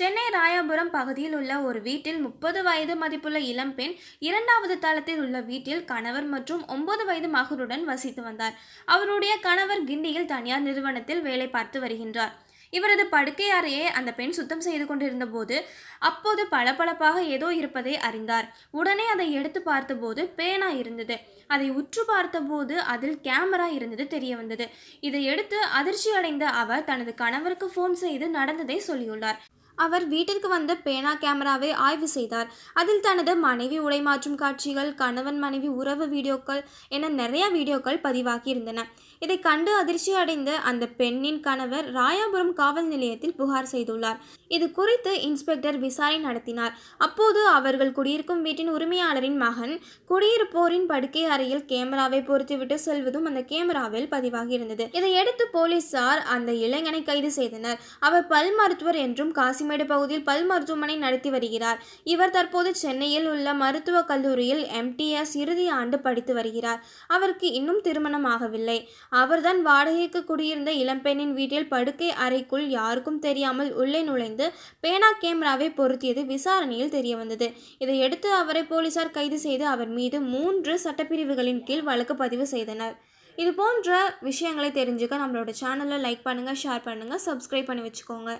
சென்னை ராயாபுரம் பகுதியில் உள்ள ஒரு வீட்டில் முப்பது வயது மதிப்புள்ள இளம்பெண் இரண்டாவது தளத்தில் உள்ள வீட்டில் கணவர் மற்றும் ஒன்பது வயது மகனுடன் வசித்து வந்தார். அவருடைய கணவர் கிண்டியில் தனியார் நிறுவனத்தில் வேலை பார்த்து வருகின்றார். இவரது படுக்கை அறையை அந்த பெண் சுத்தம் செய்து கொண்டிருந்த போது அப்போது பளபளப்பாக ஏதோ இருப்பதை அறிந்தார். உடனே அதை எடுத்து பார்த்தபோது பேனா இருந்தது. அதை உற்று பார்த்தபோது அதில் கேமரா இருந்தது தெரிய வந்தது. இதை எடுத்து அதிர்ச்சி அடைந்த அவர் தனது கணவருக்கு ஃபோன் செய்து நடந்ததை சொல்லியுள்ளார். அவர் வீட்டிற்கு வந்த பேனா கேமராவை ஆய்வு செய்தார். அதில் தனது மனைவி உடை மாற்றும் காட்சிகள் கணவன் மனைவி உறவு வீடியோக்கள் என நிறைய வீடியோக்கள் பதிவாகி இருந்தன இதை கண்டு அதிர்ச்சி அடைந்த அந்த பெண்ணின் கணவர் ராயாபுரம் காவல் நிலையத்தில் புகார் செய்துள்ளார். இது குறித்து இன்ஸ்பெக்டர் விசாரணை நடத்தினார். அப்போது அவர்கள் குடியிருக்கும் வீட்டின் உரிமையாளரின் மகன் குடியிருப்போரின் படுக்கை அறையில் கேமராவை பொருத்திவிட்டு செல்வதும் அந்த கேமராவில் பதிவாகியிருந்தது. இதையடுத்து போலீசார் அந்த இளைஞனை கைது செய்தனர். அவர் பல் மருத்துவர் என்றும் காசிமேடு பகுதியில் பல் மருத்துவமனை நடத்தி வருகிறார். இவர் தற்போது சென்னையில் உள்ள மருத்துவக் கல்லூரியில் எம்டிஎஸ் இறுதி ஆண்டு படித்து வருகிறார். அவருக்கு இன்னும் திருமணம் ஆகவில்லை. அவர்தான் வாடகைக்கு குடியிருந்த இளம்பெண்ணின் வீட்டில் படுக்கை அறைக்குள் யாருக்கும் தெரியாமல் உள்ளே நுழைந்து பேனா கேமராவை பொருத்தியது விசாரணையில் தெரியவந்தது. இதையடுத்து அவரை போலீசார் கைது செய்து அவர் மீது மூன்று சட்டப்பிரிவுகளின் கீழ் வழக்கு பதிவு செய்தனர். இது போன்ற விஷயங்களை தெரிஞ்சுக்க நம்மளோட சேனலை லைக் பண்ணுங்கள் ஷேர் பண்ணுங்கள் சப்ஸ்கிரைப் பண்ணி வச்சுக்கோங்க.